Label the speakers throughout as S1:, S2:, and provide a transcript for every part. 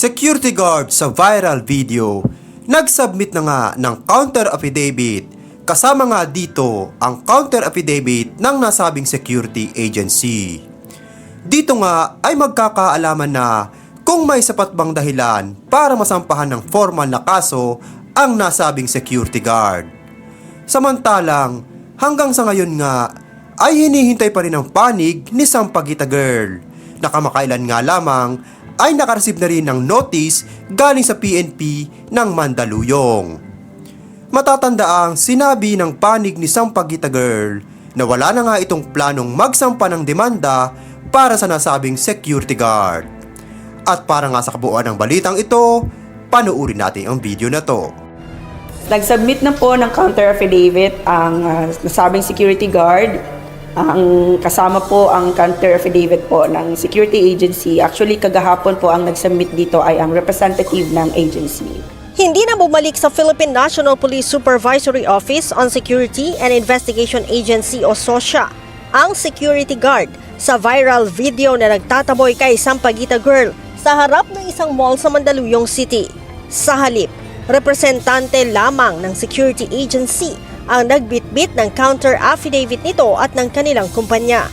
S1: security guard sa viral video, nagsubmit na nga ng counter affidavit kasama nga dito ang counter affidavit ng nasabing security agency. Dito nga ay magkakaalaman na kung may sapat bang dahilan para masampahan ng formal na kaso ang nasabing security guard. Samantalang hanggang sa ngayon nga ay hinihintay pa rin ang panig ni Sampaguita Girl na kamakailan nga lamang ay nakareceive na rin ng notice galing sa PNP ng Mandaluyong. Matatandaang sinabi ng panig ni Sampaguita Girl na wala na nga itong planong magsampa ng demanda para sa nasabing security guard. At para nga sa kabuuan ng balitang ito, panuuri natin ang video na to.
S2: Nag-submit na po ng counter affidavit ang ah, nasabing security guard. Ang kasama po ang counter affidavit po ng security agency. Actually, kagahapon po ang nag-submit dito ay ang representative ng agency.
S3: Hindi na bumalik sa Philippine National Police Supervisory Office on Security and Investigation Agency o SOSHA ang security guard sa viral video na nagtataboy kay Sampaguita Girl sa harap ng isang mall sa Mandaluyong City. Sa halip, representante lamang ng security agency ang nagbitbit ng counter affidavit nito at ng kanilang kumpanya.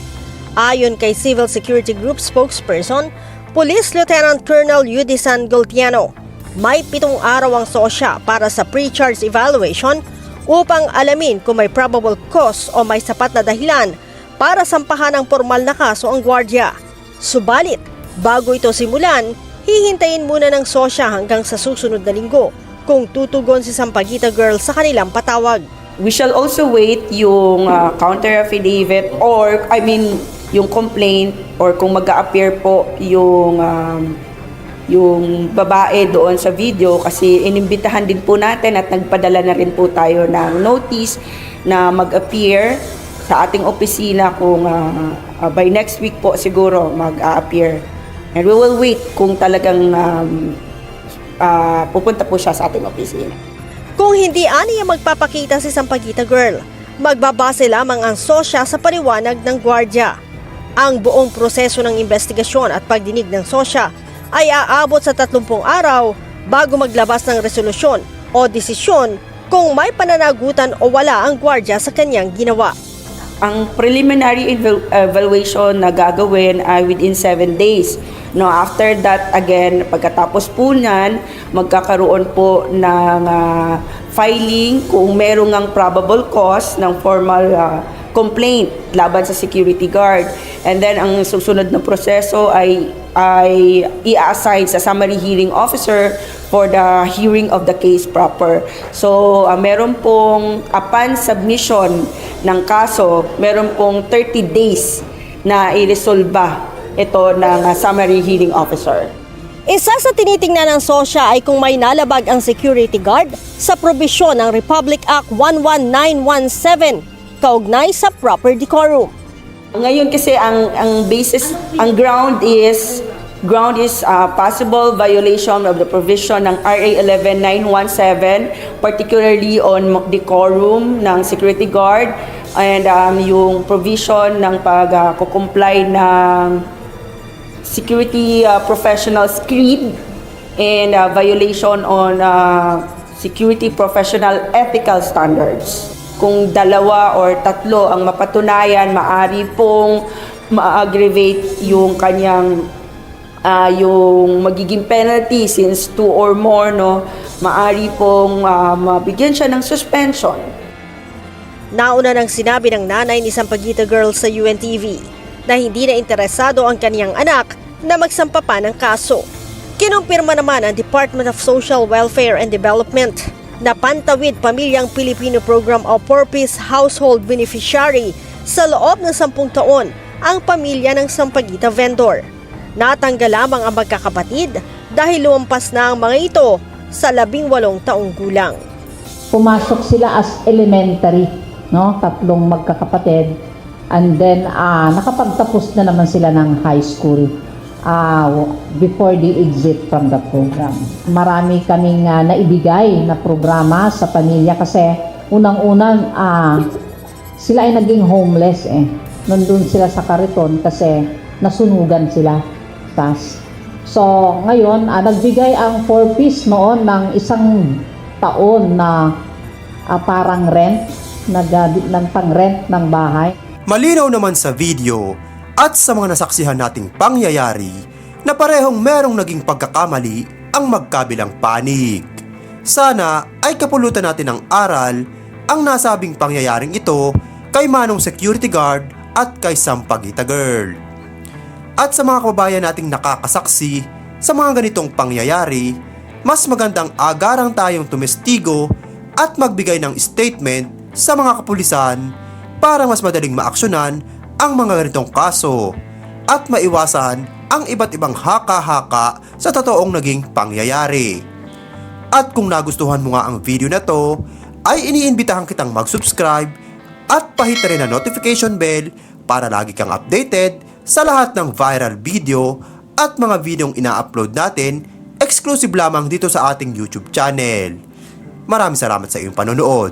S3: Ayon kay Civil Security Group spokesperson, Police Lieutenant Colonel Yudisan Goltiano, may pitong araw ang sosya para sa pre-charge evaluation upang alamin kung may probable cause o may sapat na dahilan para sampahan ng formal na kaso ang gwardya. Subalit, bago ito simulan, hihintayin muna ng sosya hanggang sa susunod na linggo kung tutugon si Sampaguita Girl sa kanilang patawag.
S2: We shall also wait yung ah, counter affidavit or, I mean, yung complaint or kung mag appear po yung um, yung babae doon sa video kasi inimbitahan din po natin at nagpadala na rin po tayo ng notice na mag-appear sa ating opisina kung ah, ah, by next week po siguro mag-appear. And we will wait kung talagang um, ah, pupunta po siya sa ating opisina.
S3: Kung hindi aniya magpapakita si Sampaguita Girl, magbabase lamang ang sosya sa paliwanag ng gwardya. Ang buong proseso ng investigasyon at pagdinig ng sosya ay aabot sa 30 araw bago maglabas ng resolusyon o desisyon kung may pananagutan o wala ang gwardya sa kanyang ginawa.
S2: Ang preliminary eval- evaluation na gagawin ay within 7 days. No, after that, again, pagkatapos po niyan, magkakaroon po ng ah, filing kung merong ang probable cause ng formal ah, complaint laban sa security guard. And then, ang susunod na proseso ay ay i-assign sa summary hearing officer for the hearing of the case proper. So, ah, meron pong upon submission ng kaso, meron pong 30 days na i-resolba ito ng ah, summary hearing officer.
S3: Isa sa tinitingnan ng sosya ay kung may nalabag ang security guard sa probisyon ng Republic Act 11917 kaugnay sa proper decorum.
S2: Ngayon kasi ang ang basis ang ground is ground is uh, possible violation of the provision ng RA 11917 particularly on decorum ng security guard and um, yung provision ng pag-comply ng security uh, professionals creed and uh, violation on uh, security professional ethical standards. Kung dalawa or tatlo ang mapatunayan, maari pong ma-aggravate yung kanyang ah, yung magiging penalty since two or more no maari pong ah, mabigyan siya ng suspension
S3: Nauna nang sinabi ng nanay ni Sampaguita Girl sa UNTV na hindi na interesado ang kaniyang anak na magsampa pa ng kaso. Kinumpirma naman ang Department of Social Welfare and Development na Pantawid Pamilyang Pilipino Program o Purpose Household Beneficiary sa loob ng sampung taon ang pamilya ng Sampaguita vendor. Natanggal lamang ang magkakapatid dahil lumampas na ang mga ito sa labing walong taong gulang.
S4: pumasok sila as elementary, no? Tatlong magkakapatid. And then ah nakapagtapos na naman sila ng high school ah before the exit from the program. Marami kaming ah, naibigay na programa sa pamilya kasi unang-unang ah sila ay naging homeless eh. Nandun sila sa kariton kasi nasunugan sila. Tas So, ngayon, ah, nagbigay ang 4 piece noon ng isang taon na ah, parang rent, nag, ng pang-rent ng bahay.
S1: Malinaw naman sa video at sa mga nasaksihan nating pangyayari na parehong merong naging pagkakamali ang magkabilang panig. Sana ay kapulutan natin ng aral ang nasabing pangyayaring ito kay Manong Security Guard at kay Sampagita Girl. At sa mga kababayan nating nakakasaksi sa mga ganitong pangyayari, mas magandang agarang tayong tumestigo at magbigay ng statement sa mga kapulisan para mas madaling maaksyonan ang mga ganitong kaso at maiwasan ang iba't ibang haka-haka sa totoong naging pangyayari. At kung nagustuhan mo nga ang video na to, ay iniimbitahan kitang mag-subscribe at pahit na rin ang notification bell para lagi kang updated sa lahat ng viral video at mga videong ina-upload natin exclusive lamang dito sa ating YouTube channel. Maraming salamat sa iyong panonood.